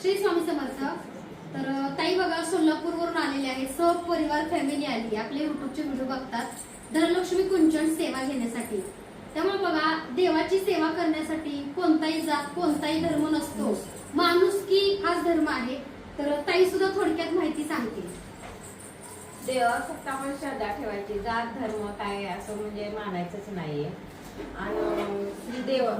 श्री स्वामी समर्थ. तर ताई बघा सोलापूरवरून आलेले आहे सहपरिवार फॅमिली आली. आपले युट्यूबचे व्हिडिओ बघतात. धनलक्ष्मी कुंचन सेवा घेण्यासाठी. त्यामुळे बघा देवाची सेवा करण्यासाठी कोणताही जात कोणताही धर्म नसतो. माणूस की हाच धर्म आहे. तर ताई सुद्धा थोडक्यात माहिती सांगते. देवा फक्त आपण श्रद्धा ठेवायची. जात धर्म काय असं म्हणजे मानायचंच नाहीये. आणि देव.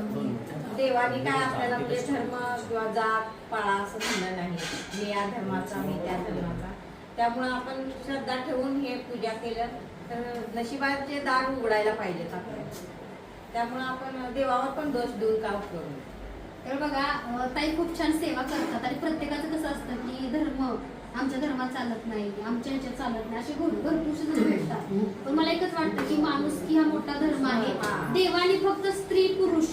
देवाने काय आपल्याला म्हणजे धर्म किंवा जात पाळा असं म्हणलं नाही. मी या धर्माचा मी त्या धर्माचा. त्यामुळं आपण श्रद्धा ठेवून हे पूजा केलं तर नशिबाचे दार उघडायला पाहिजेत आपल्याला. त्यामुळं आपण देवावर पण दोष देऊन का नाही. तर बघा ताई खूप छान सेवा करतात आणि प्रत्येकाचं कसं असतं की धर्म आमच्या धर्मात चालत नाही आमच्या ह्याच्यात चालत नाही असे भर- भरपूरसे जण भेटतात. पण मला एकच वाटतं की माणूस की हा मोठा धर्म आहे. देवाने फक्त स्त्री पुरुष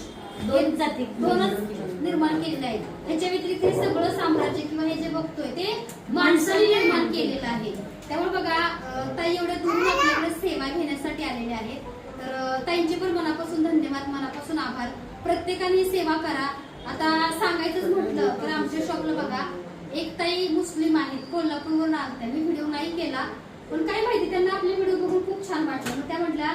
दोन जाती. दोनच निर्माण केलेले आहेत. त्याच्या व्यतिरिक्त हे सगळं साम्राज्य किंवा हे जे बघतोय ते माणसाने निर्माण केलेलं आहे. त्यामुळे बघा ताई एवढ्या दोन आपल्याकडे सेवा घेण्यासाठी आलेले आहेत. तर ताईंचे पण मनापासून धन्यवाद मनापासून आभार. प्रत्येकाने सेवा करा. आता सांगायचंच म्हटलं तर आमच्या शॉपला बघा एक ताई मुस्लिम आहेत कोल्हापूरवरून आलत्या. मी व्हिडिओ नाही केला पण काय माहिती त्यांना आपले व्हिडिओ बघून खूप छान वाटलं. मग त्या म्हटल्या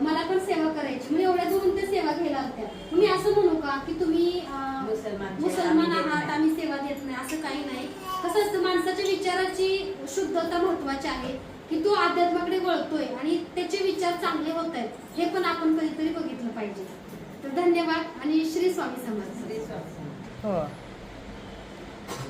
मला पण सेवा करायची. मग एवढ्या दोन ते सेवा घ्यायला आलत्या मग मी असं म्हणू का की तुम्ही अ, मुसलमान आहात. आम्ही सेवा देत नाही असं काही नाही कसं असतं माणसाच्या विचाराची शुद्धता महत्वाची आहे की तो अध्यात्माकडे वळतोय आणि त्याचे विचार चांगले होत आहेत हे पण आपण कधीतरी बघितलं पाहिजे तर धन्यवाद आणि श्री स्वामी समर्थ श्री स्वामी समर्थ. हो